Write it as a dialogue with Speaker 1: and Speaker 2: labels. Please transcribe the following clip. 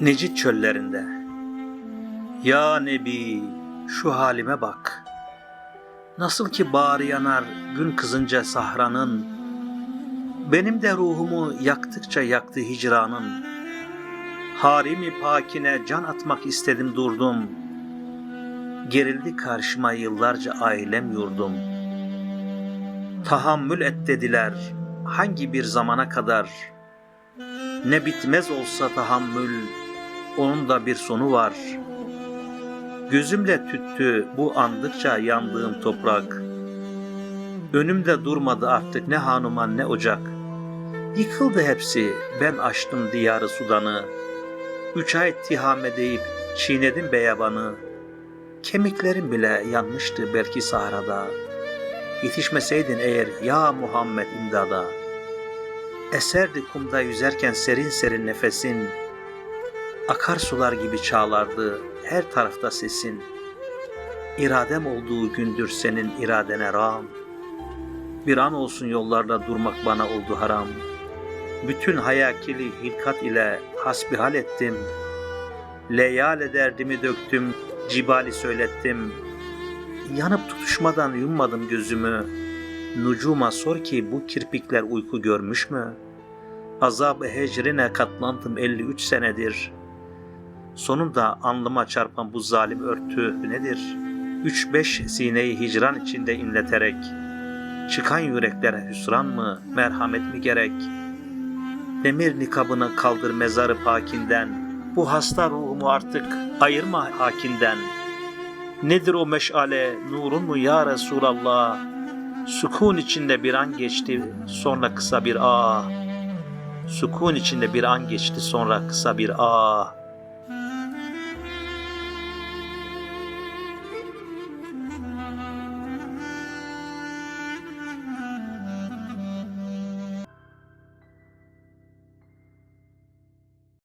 Speaker 1: Necid çöllerinde. Ya Nebi şu halime bak. Nasıl ki bağrı yanar gün kızınca sahranın Benim de ruhumu yaktıkça yaktı hicranın. Harimi pakine can atmak istedim durdum. Gerildi karşıma yıllarca ailem yurdum. Tahammül et dediler hangi bir zamana kadar? Ne bitmez olsa tahammül, onun da bir sonu var. Gözümle tüttü bu andıkça yandığım toprak. Önümde durmadı artık ne hanuman ne ocak. Yıkıldı hepsi, ben açtım diyarı Sudan'ı. Üç ay tihame deyip çiğnedim beyabanı. Kemiklerim bile yanmıştı belki sahrada. Yetişmeseydin eğer ya Muhammed imdada.'' Eserdi kumda yüzerken serin serin nefesin. Akarsular gibi çağlardı her tarafta sesin. İradem olduğu gündür senin iradene ram. Bir an olsun yollarda durmak bana oldu haram. Bütün hayakili hilkat ile hasbihal ettim. Leyale derdimi döktüm, cibali söylettim. Yanıp tutuşmadan yummadım gözümü. Nucuma sor ki bu kirpikler uyku görmüş mü? Azab-ı hecrine katlandım 53 senedir. Sonunda alnıma çarpan bu zalim örtü nedir? Üç beş sineyi hicran içinde inleterek, çıkan yüreklere hüsran mı, merhamet mi gerek? Demir nikabını kaldır mezarı pakinden, bu hasta ruhumu artık ayırma hakinden. Nedir o meşale, nurun mu ya Resulallah? Sukun içinde bir an geçti, sonra kısa bir ah. Sukun içinde bir an geçti, sonra kısa bir ah.